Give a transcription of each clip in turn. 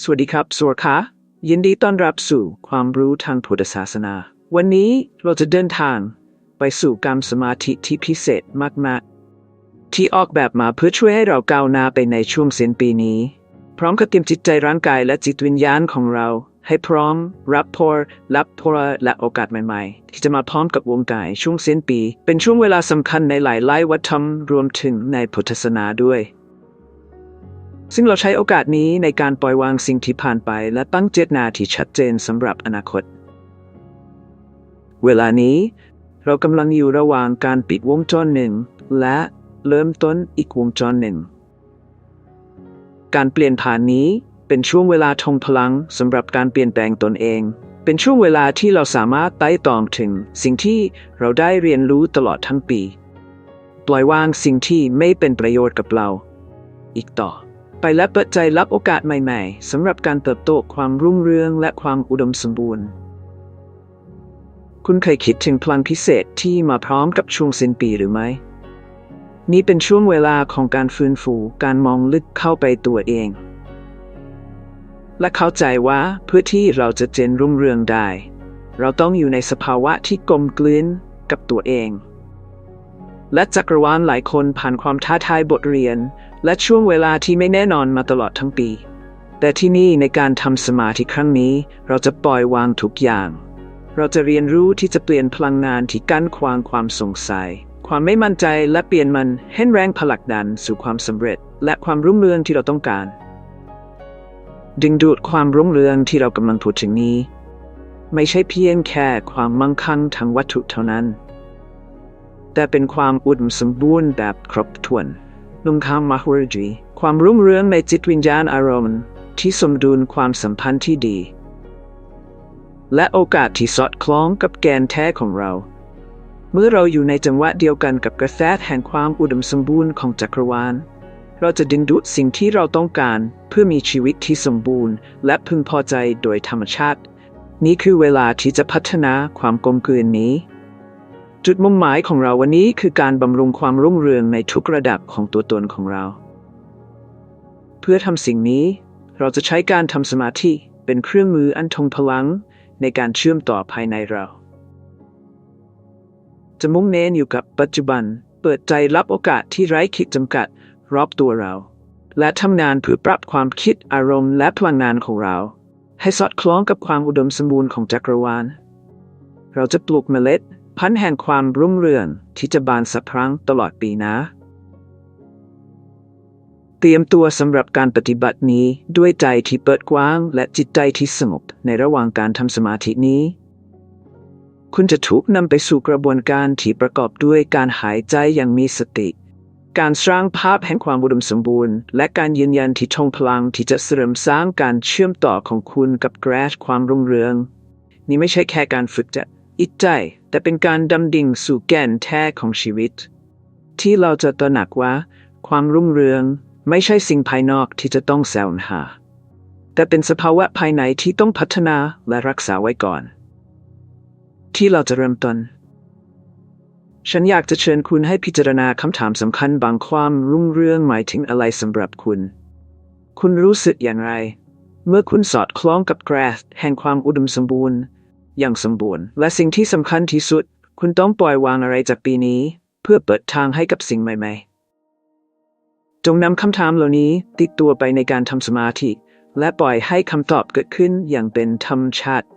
สวัสดีครับสวัสดีค่ะยินดีต้อนรับสู่ความรู้ทางพุทธศาสนา วันนี้เราจะเดินทางไปสู่การสมาธิที่พิเศษมากๆ ที่ออกแบบมาเพื่อช่วยให้เราก้าวหน้าไปในช่วงสิ้นปีนี้ พร้อมกับเตรียมจิตใจร่างกายและจิตวิญญาณของเรา ให้พร้อม รับพรรับพรและโอกาสใหม่ๆ ที่จะมาพร้อมกับวงการช่วงสิ้นปี เป็นช่วงเวลาสำคัญในหลายๆวัฒนธรรมรวมถึงในพุทธศาสนาด้วย ซึ่งเราใช้โอกาสนี้ในการปล่อยวางสิ่งที่ผ่านไป และตั้งเจตนาที่ชัดเจนสำหรับอนาคต เวลานี้ เรากำลังอยู่ระหว่างการปิดวงจรหนึ่ง และเริ่มต้นอีกวงจรหนึ่ง การเปลี่ยนผ่านนี้เป็นช่วงเวลาทงพลังสำหรับการเปลี่ยนแปลงตนเอง เป็นช่วงเวลาที่เราสามารถไต่ตองถึง สิ่งที่เราได้เรียนรู้ตลอดทั้งปี ปล่อยวางสิ่งที่ไม่เป็นประโยชน์กับเรา อีกต่อ ไปและเปิดใจรับโอกาสใหม่ๆสำหรับการเติบโตความรุ่งเรืองและความอุดมสมบูรณ์ คุณเคยคิดถึงพลังพิเศษที่มาพร้อมกับช่วงสิ้นปีหรือไม่นี่เป็นช่วงเวลาของการฟื้นฟู การมองลึกเข้าไปตัวเอง และเข้าใจว่าเพื่อที่เราจะเจนรุ่งเรืองได้ เราต้องอยู่ในสภาวะที่กลมกลืนกับตัวเอง และจักรวาลหลายคนผ่านความท้าทายบทเรียน และช่วงเวลาที่ไม่แน่นอนมาตลอดทั้งปี แต่ที่นี่ในการทำสมาธิครั้งนี้ เราจะปล่อยวางทุกอย่าง เราจะเรียนรู้ที่จะเปลี่ยนพลังงานที่กั้นขวางความสงสัย ความไม่มั่นใจและเปลี่ยนมันให้แรงผลักดันสู่ความสำเร็จ และความรุ่งเรืองที่เราต้องการ ดึงดูดความรุ่งเรืองที่เรากำลังพูดถึงนี้ ไม่ใช่เพียงแค่ความมั่งคั่งทางวัตถุเท่านั้น แต่เป็นความอุดมสมบูรณ์แบบครบถ้วน นุ่มคำมหวจีความรุ่งเรืองในจิตวิญญาณอารมณ์ ที่สมดุลความสัมพันธ์ที่ดี และโอกาสที่สอดคล้องกับแกนแท้ของเรา เมื่อเราอยู่ในจังหวะเดียวกันกับกระแสแห่งความอุดมสมบูรณ์ของจักรวาล เราจะดึงดูดสิ่งที่เราต้องการเพื่อมีชีวิตที่สมบูรณ์ และพึงพอใจโดยธรรมชาติ นี่คือเวลาที่จะพัฒนาความกลมกลืนนี้ จุดมุ่งหมายของเราวันนี้คือการบำรุงความรุ่งเรืองในทุกระดับของตัวตนของเรา เพื่อทำสิ่งนี้ เราจะใช้การทำสมาธิเป็นเครื่องมืออันทรงพลังในการเชื่อมต่อภายในเรา จะมุ่งเน้นอยู่กับปัจจุบัน เปิดใจรับโอกาสที่ไร้ขีดจำกัดรอบตัวเรา และทำงานเพื่อปรับความคิดอารมณ์และพลังงานของเรา ให้สอดคล้องกับความอุดมสมบูรณ์ของจักรวาล เราจะปลูกเมล็ด พันแห่งความรุ่งเรืองที่จะบานสะพรั่งตลอดปีนะ เตรียมตัวสำหรับการปฏิบัตินี้ด้วยใจที่เปิดกว้าง และจิตใจที่สงบในระหว่างการทำสมาธินี้ คุณจะถูกนำไปสู่กระบวนการที่ประกอบด้วยการหายใจอย่างมีสติ การสร้างภาพแห่งความอุดมสมบูรณ์ และการยืนยันที่ทงพลังที่จะเสริมสร้างการเชื่อมต่อของคุณกับแกรสความรุ่งเรือง นี่ไม่ใช่แค่การฝึกจะ อิจใจ แต่เป็นการดำดิ่งสู่แก่นแท้ของชีวิต ที่เราจะตระหนักว่า ความรุ่งเรืองไม่ใช่สิ่งภายนอกที่จะต้องแสวงหา แต่เป็นสภาวะภายในที่ต้องพัฒนาและรักษาไว้ก่อน ที่เราจะเริ่มต้น ฉันอยากจะเชิญคุณให้พิจารณาคำถามสำคัญบางความรุ่งเรืองหมายถึงอะไรสำหรับคุณ คุณรู้สึกอย่างไร เมื่อคุณสอดคล้องกับแกรสแห่งความอุดมสมบูรณ์ อย่างสมบูรณ์ และสิ่งที่สำคัญที่สุด คุณต้องปล่อยวางอะไรจากปีนี้ เพื่อเปิดทางให้กับสิ่งใหม่ๆ จงนำคำถามเหล่านี้ติดตัวไปในการทำสมาธิ และปล่อยให้คำตอบเกิดขึ้นอย่างเป็นธรรมชาติ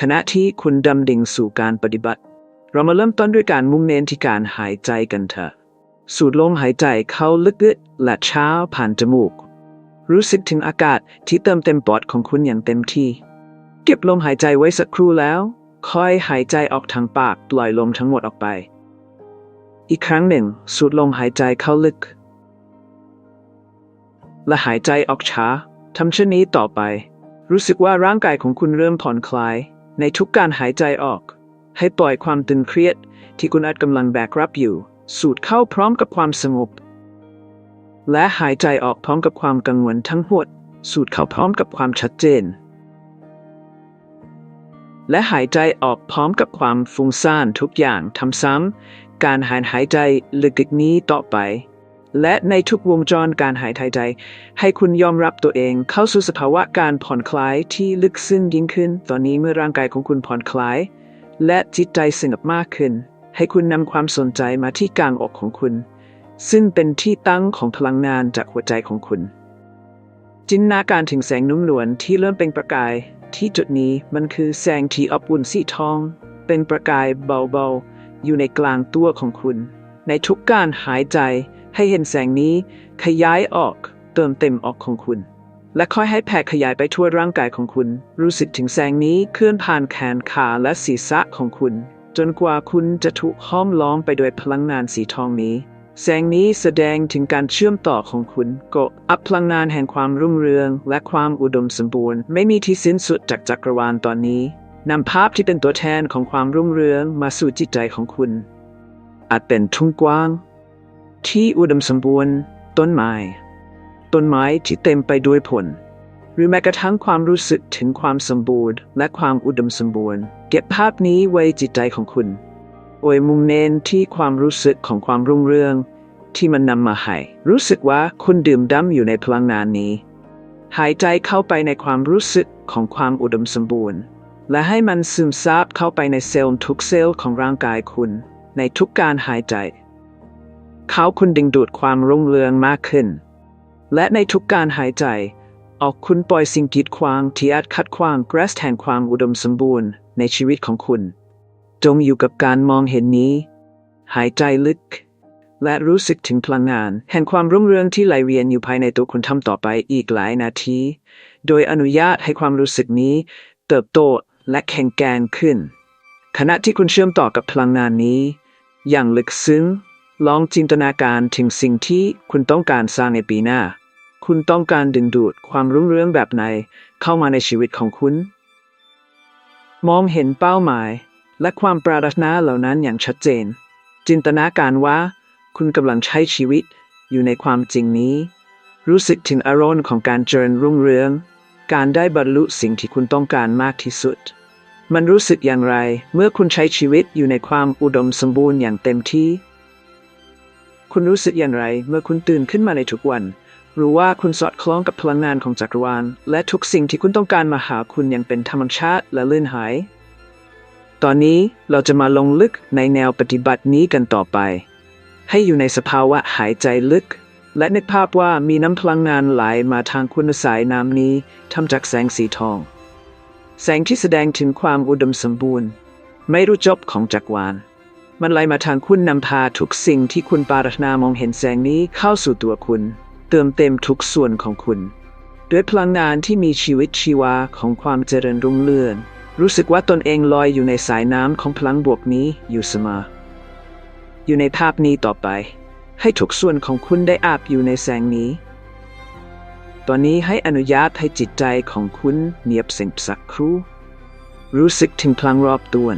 ขณะที่คุณดำดิ่งสู่การปฏิบัติ เรามาเริ่มต้นด้วยการมุ่งเน้นที่การหายใจกันเถอะสูดลมหายใจเข้าลึกๆและเช้าผ่านจมูก รู้สึกถึงอากาศที่เติมเต็มปอดของคุณอย่างเต็มที่ ก็บลมหายใจไว้สักครู่แล้ว ค่อยหายใจออกทางปากปล่อยลมทั้งหมดออกไป อีกครั้งหนึ่ง สูดลมหายใจเข้าลึก และหายใจออกช้าทำเช่นนี้ต่อไป รู้สึกว่าร่างกายของคุณเริ่มผ่อนคลาย ในทุกการหายใจออก ให้ปล่อยความตึงเครียด ที่คุณอาจกำลังแบกรับอยู่ สูดเข้าพร้อมกับความสงบและหายใจออกพร้อมกับความกังวลทั้งหมด สูดเข้าพร้อมกับความชัดเจน และหายใจออกพร้อมกับความฟุ้งซ่านทุกอย่างทำซ้ำการหายหายใจลึกๆนี้ต่อไป และในทุกวงจรการหายใจ ให้คุณยอมรับตัวเองเข้าสู่สภาวะการผ่อนคลายที่ลึกซึ้งยิ่งขึ้น ตอนนี้เมื่อร่างกายของคุณผ่อนคลาย และจิตใจสงบมากขึ้น ให้คุณนำความสนใจมาที่กลางอกของคุณ ซึ่งเป็นที่ตั้งของพลังงานจากหัวใจของคุณจินตนาการถึงแสงนุ่มนวลที่เริ่มเป็นประกาย ที่จุดนี้มันคือแสงที่อบอุ่นสีทอง เป็นประกายเบาๆ อยู่ในกลางตัวของคุณ ในทุกการหายใจให้เห็นแสงนี้ขยายออกเติมเต็มออกของคุณ และค่อยให้แผ่ขยายไปทั่วร่างกายของคุณ รู้สึกถึงแสงนี้เคลื่อนผ่านแขนขาและศีรษะของคุณ จนกว่าคุณจะถูกห้อมล้อมไปด้วยพลังงานสีทองนี้ แสงนี้แสดงถึงการเชื่อมต่อของคุณกอัพพลังงานแห่งความรุ่งเรือง และความอุดมสมบูรณ์ ไม่มีที่สิ้นสุดจากจักรวาลตอนนี้นำภาพที่เป็นตัวแทนของความรุ่งเรืองมาสู่จิตใจของคุณ อาจเป็นทุ่งกว้าง ที่อุดมสมบูรณ์ ต้นไม้ ต้นไม้ที่เต็มไปด้วยผล หรือแม้กระทั่งความรู้สึกถึงความสมบูรณ์ และความอุดมสมบูรณ์ เก็บภาพนี้ไว้จิตใจของคุณ โดยมุ่งเน้นที่ความรู้สึกของความรุ่งเรืองที่มันนำมาให้ รู้สึกว่าคุณดื่มด่ำอยู่ในพลังงานนี้ หายใจเข้าไปในความรู้สึกของความอุดมสมบูรณ์ และให้มันซึมซาบเข้าไปในเซลล์ทุกเซลล์ของร่างกายคุณ ในทุกการหายใจ เขาคุณดึงดูดความรุ่งเรืองมากขึ้น และในทุกการหายใจ ออกคุณปล่อยสิ่งกีดขวางที่อาจขัดขวางแกรสแห่งความอุดมสมบูรณ์ในชีวิตของคุณ จงอยู่กับการมองเห็นนี้ หายใจลึก และรู้สึกถึงพลังงาน แห่งความรุ่งเรืองที่ไหลเวียนอยู่ภายในตัวคุณทำต่อไปอีกหลายนาที โดยอนุญาตให้ความรู้สึกนี้ เติบโตและแข็งแกร่งขึ้น ขณะที่คุณเชื่อมต่อกับพลังงานนี้ อย่างลึกซึ้งลองจินตนาการถึงสิ่งที่คุณต้องการสร้างในปีหน้า คุณต้องการดึงดูดความรุ่งเรืองแบบไหนเข้ามาในชีวิตของคุณ มองเห็นเป้าหมาย และความปรารถนาเหล่านั้นอย่างชัดเจน จินตนาการว่า คุณกำลังใช้ชีวิตอยู่ในความจริงนี้ รู้สึกถึงอารมณ์ของการเจริญรุ่งเรือง การได้บรรลุสิ่งที่คุณต้องการมากที่สุด มันรู้สึกอย่างไร เมื่อคุณใช้ชีวิตอยู่ในความอุดมสมบูรณ์อย่างเต็มที่ คุณรู้สึกอย่างไร เมื่อคุณตื่นขึ้นมาในทุกวันรู้ว่าคุณสอดคล้องกับพลังงานของจักรวาล และทุกสิ่งที่คุณต้องการมาหาคุณอย่างเป็นธรรมชาติและลื่นหาย ตอนนี้เราจะมาลงลึกในแนวปฏิบัตินี้กันต่อไป ให้อยู่ในสภาวะหายใจลึก และนึกภาพว่ามีน้ำพลังงานไหลมาทางคุณสายน้ำนี้ทำจากแสงสีทอง แสงที่แสดงถึงความอุดมสมบูรณ์ ไม่รู้จบของจักรวาล มันไหลมาทางคุณนำพาทุกสิ่งที่คุณปรารถนามองเห็นแสงนี้เข้าสู่ตัวคุณ เติมเต็มทุกส่วนของคุณ ด้วยพลังงานที่มีชีวิตชีวาของความเจริญรุ่งเรือง รู้สึกว่าตนเองลอยอยู่ในสายน้ำของพลังบวกนี้อยู่เสมอ อยู่ในภาพนี้ต่อไป ให้ทุกส่วนของคุณได้อาบอยู่ในแสงนี้ ตอนนี้ให้อนุญาตให้จิตใจของคุณเงียบสงบสักครู่ รู้สึกถึงพลังรอบตัว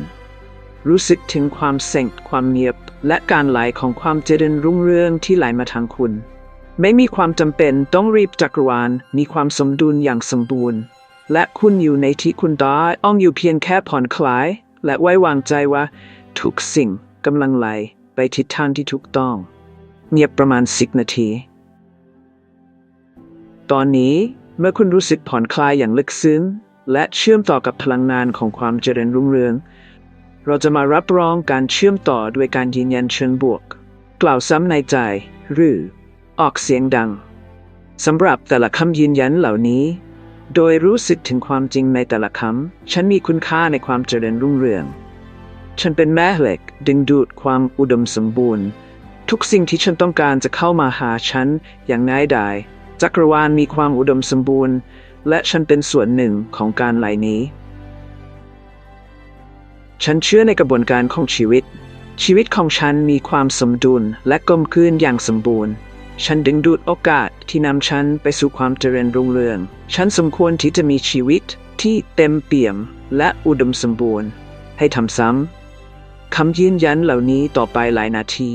รู้สึกถึงความเส่งความเงียบ และการไหลของความเจริญรุ่งเรืองที่ไหลมาทางคุณ ไม่มีความจำเป็นต้องรีบจักรวาล มีความสมดุลอย่างสมบูรณ์ และคุณอยู่ในที่คุณได้อ้องอยู่เพียงแค่ผ่อนคลาย และไว้วางใจว่า ทุกสิ่งกำลังไหลไปทิศทางที่ถูกต้อง เงียบประมาณสิบนาที ตอนนี้เมื่อคุณรู้สึกผ่อนคลายอย่างลึกซึ้งและเชื่อมต่อกับพลังงานของความเจริญรุ่งเรือง เราจะมารับรองการเชื่อมต่อด้วยการยืนยันเชิงบวก กล่าวซ้ำในใจหรือออกเสียงดังสำหรับแต่ละคำยืนยันเหล่านี้ โดยรู้สึกถึงความจริงในแต่ละคำ ฉันมีคุณค่าในความเจริญรุ่งเรือง ฉันเป็นแม่เหล็ก ดึงดูดความอุดมสมบูรณ์ ทุกสิ่งที่ฉันต้องการจะเข้ามาหาฉันอย่างง่ายดายจักรวาลมีความอุดมสมบูรณ์ และฉันเป็นส่วนหนึ่งของการไหลนี้ ฉันเชื่อในกระบวนการของชีวิต ชีวิตของฉันมีความสมดุลและกลมกลืนอย่างสมบูรณ์ ฉันดึงดูดโอกาสที่นำฉันไปสู่ความเจริญรุ่งเรือง ฉันสมควรที่จะมีชีวิตที่เต็มเปี่ยมและอุดมสมบูรณ์ ให้ทำซ้ำคำยืนยันเหล่านี้ต่อไปหลายนาที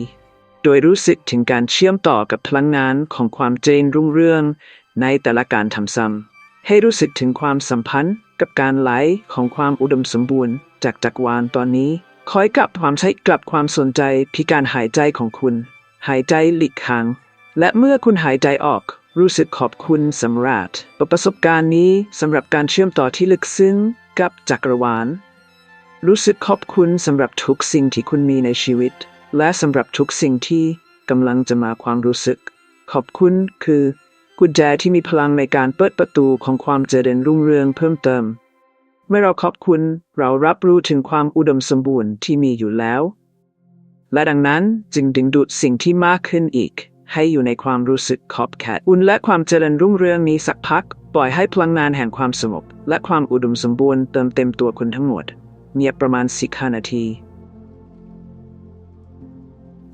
โดยรู้สึกถึงการเชื่อมต่อกับพลังงานของความเจริญรุ่งเรืองในแต่ละการทำซ้ำให้รู้สึกถึงความสัมพันธ์กับการไหลของความอุดมสมบูรณ์ จากจักรวาลตอนนี้คอยกลับความใช้กลับความสนใจที่การหายใจของคุณ หายใจหลีกหาง และเมื่อคุณหายใจออก รู้สึกขอบคุณสำหรับประสบการณ์นี้สำหรับการเชื่อมต่อที่ลึกซึ้งกับจักรวาล รู้สึกขอบคุณสำหรับทุกสิ่งที่คุณมีในชีวิต และสำหรับทุกสิ่งที่กำลังจะมาความรู้สึก ขอบคุณคือกุญแจที่มีพลังในการเปิดประตูของความเจริญรุ่งเรืองเพิ่มเติม เมื่อเราขอบคุณเรารับรู้ถึงความอุดมสมบูรณ์ที่มีอยู่แล้ว และดังนั้นจึงดึงดูดสิ่งที่มากขึ้นอีก ให้อยู่ในความรู้สึกขอบแขตอุ่นและความเจริญรุ่งเรืองนี้สักพัก ปล่อยให้พลังงานแห่งความสงบและความอุดมสมบูรณ์เติมเต็มตัวคุณทั้งหมดเงียบประมาณสิบห้านาที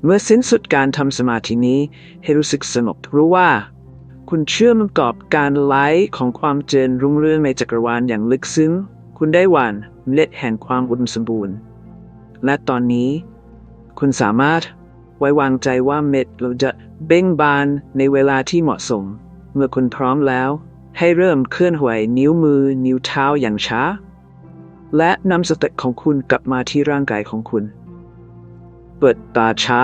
เมื่อสิ้นสุดการทำสมาธินี้ ให้รู้สึกสงบรู้ว่า คุณเชื่อมกับการไหลของความเจริญรุ่งเรืองในจักรวาลอย่างลึกซึ้ง คุณได้หวานเมล็ดแห่งความอุดมสมบูรณ์ และตอนนี้ คุณสามารถไว้วางใจว่าเม็ดเราจะ เบ่งบานในเวลาที่เหมาะสม เมื่อคุณพร้อมแล้ว ให้เริ่มเคลื่อนไหวนิ้วมือ นิ้วเท้าอย่างช้า และนำสติของคุณกลับมาที่ร่างกายของคุณ เปิดตาช้า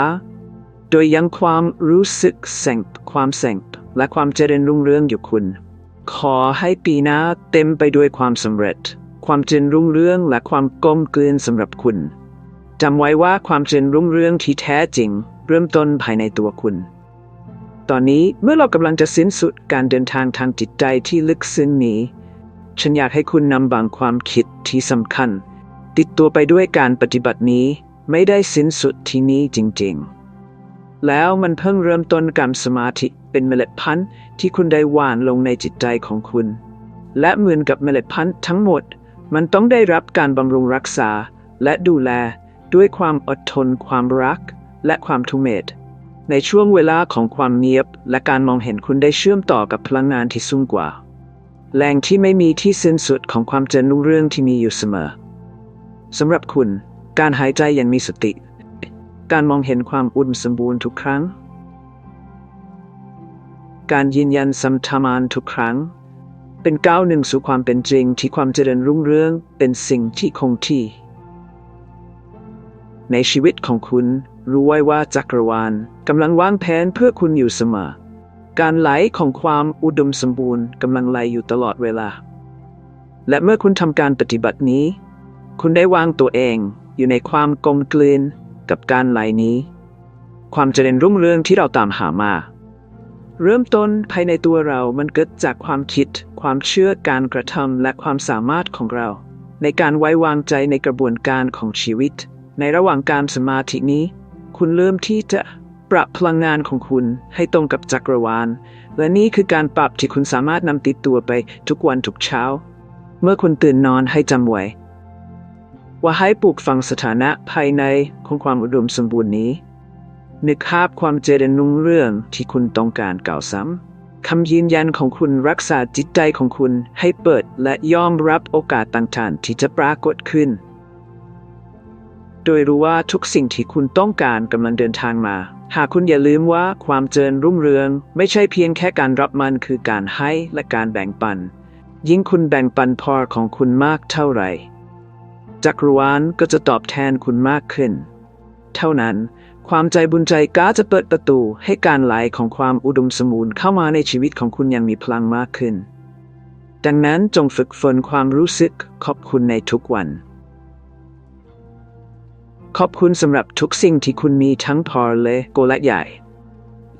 โดยยังความรู้สึกแสงความแสงและความเจริญรุ่งเรืองอยู่คุณ ขอให้ปีหน้าเต็มไปด้วยความสำเร็จ ความเจริญรุ่งเรืองและความกลมกลืนสำหรับคุณจำไว้ว่าความเจริญรุ่งเรืองที่แท้จริง เริ่มต้นภายในตัวคุณ ตอนนี้เมื่อเรากำลังจะสิ้นสุดการเดินทางทางจิตใจที่ลึกซึ้งนี้ ฉันอยากให้คุณนำบางความคิดที่สำคัญ ติดตัวไปด้วยการปฏิบัตินี้ไม่ได้สิ้นสุดที่นี้จริงๆ แล้วมันเพิ่งเริ่มต้นการสมาธิเป็นเมล็ดพันธุ์ที่คุณได้หว่านลงในจิตใจของคุณ และเหมือนกับเมล็ดพันธุ์ทั้งหมด มันต้องได้รับการบำรุงรักษาและดูแลด้วยความอดทน ความรัก และความทุเมต ในช่วงเวลาของความเงียบ และการมองเห็นคุณได้เชื่อมต่อกับพลังงานที่สูงกว่าแหล่งที่ไม่มีที่สิ้นสุดของความเจริญรุ่งเรืองที่มีอยู่เสมอสำหรับคุณ การหายใจอย่างมีสติ การมองเห็นความอุดมสมบูรณ์ทุกครั้ง การยืนยันสัมทามานทุกครั้ง เป็นก้าวหนึ่งสู่ความเป็นจริงที่ความเจริญรุ่งเรืองเป็นสิ่งที่คงที่ ในชีวิตของคุณ รู้ไว้ว่าจักรวาลกำลังวางแผนเพื่อคุณอยู่เสมอ การไหลของความอุดมสมบูรณ์กำลังไหลอยู่ตลอดเวลา และเมื่อคุณทำการปฏิบัตินี้ คุณได้วางตัวเองอยู่ในความกลมกลืนกับการไหลนี้ ความเจริญรุ่งเรืองที่เราตามหามา เริ่มต้นภายในตัวเรามันเกิดจากความคิด ความเชื่อการกระทำและความสามารถของเรา ในการไว้วางใจในกระบวนการของชีวิต ในระหว่างการสมาธินี้ คุณเริ่มที่จะปรับพลังงานของคุณให้ตรงกับจักรวาล และนี่คือการปรับที่คุณสามารถนำติดตัวไปทุกวันทุกเช้า เมื่อคุณตื่นนอนให้จำไว้ ว่าให้ปลูกฝังสถานะภายในของความอุดมสมบูรณ์นี้นึกภาพความเจริญรุ่งเรืองที่คุณต้องการกล่าวซ้ำคำยืนยันของคุณรักษาจิตใจของคุณให้เปิดและยอมรับโอกาสต่างๆที่จะปรากฏขึ้น โดยรู้ว่าทุกสิ่งที่คุณต้องการกำลังเดินทางมา หากคุณอย่าลืมว่าความเจริญรุ่งเรือง ไม่ใช่เพียงแค่การรับมันคือการให้และการแบ่งปัน ยิ่งคุณแบ่งปันพอของคุณมากเท่าไหร่ จักรวาลก็จะตอบแทนคุณมากขึ้น เท่านั้น ความใจบุญใจก็จะเปิดประตูให้การไหลของความอุดมสมบูรณ์เข้ามาในชีวิตของคุณอย่างมีพลังมากขึ้น ดังนั้นจงฝึกฝนความรู้สึกขอบคุณในทุกวัน ขอบคุณสำหรับทุกสิ่งที่คุณมีทั้งพอและโกและใหญ่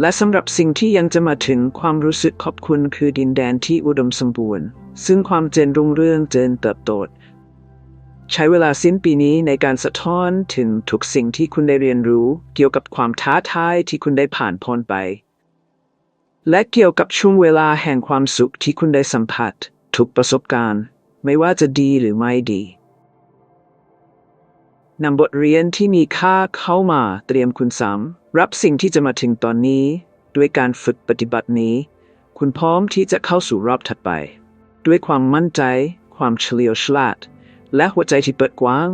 และสำหรับสิ่งที่ยังจะมาถึงความรู้สึกขอบคุณคือดินแดนที่อุดมสมบูรณ์ ซึ่งความเจริญรุ่งเรืองเจริญเติบโตใช้เวลาสิ้นปีนี้ในการสะท้อนถึงทุกสิ่งที่คุณได้เรียนรู้ เกี่ยวกับความท้าทายที่คุณได้ผ่านพ้นไป และเกี่ยวกับช่วงเวลาแห่งความสุขที่คุณได้สัมผัส ทุกประสบการณ์ ไม่ว่าจะดีหรือไม่ดี นำบทเรียนที่มีค่าเข้ามาเตรียมคุณสำรับสิ่งที่จะมาถึงตอนนี้ ด้วยการฝึกปฏิบัตินี้ คุณพร้อมที่จะเข้าสู่รอบถัดไป ด้วยความมั่นใจ ความเฉลียวฉลาด และหัวใจที่เปิดกว้าง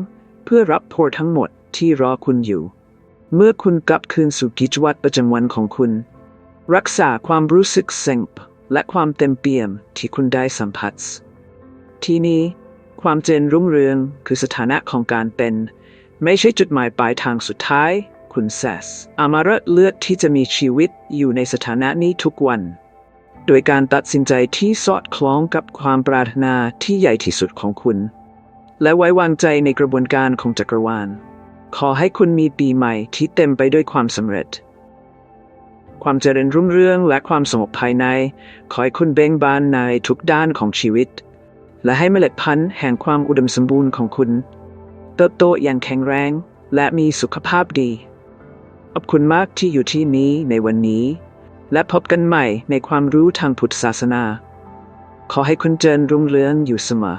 เพื่อรับพรทั้งหมดที่รอคุณอยู่ เมื่อคุณกลับคืนสู่กิจวัตรประจำวันของคุณ รักษาความรู้สึกสงและความเต็มเปี่ยมที่คุณได้สัมผัส ที่นี้ความเจริญรุ่งเรืองคือสถานะของการเป็น ไม่ใช่จุดหมายปลายทางสุดท้าย คุณแซสอามาระเลือกที่จะมีชีวิตอยู่ในสถานะนี้ทุกวัน โดยการตัดสินใจที่สอดคล้องกับความปรารถนาที่ใหญ่ที่สุดของคุณ และไว้วางใจในกระบวนการของจักรวาล ขอให้คุณมีปีใหม่ที่เต็มไปด้วยความสำเร็จ ความเจริญรุ่งเรืองและความสงบภายใน ขอให้คุณเบ่งบานในทุกด้านของชีวิต และให้เมล็ดพันธุ์แห่งความอุดมสมบูรณ์ของคุณ เติบโตอย่างแข็งแรง และมีสุขภาพดี ขอบคุณมากที่อยู่ที่นี้ในวันนี้ และพบกันใหม่ในความรู้ทางพุทธศาสนา ขอให้คุณเจริญรุ่งเรืองอยู่เสมอ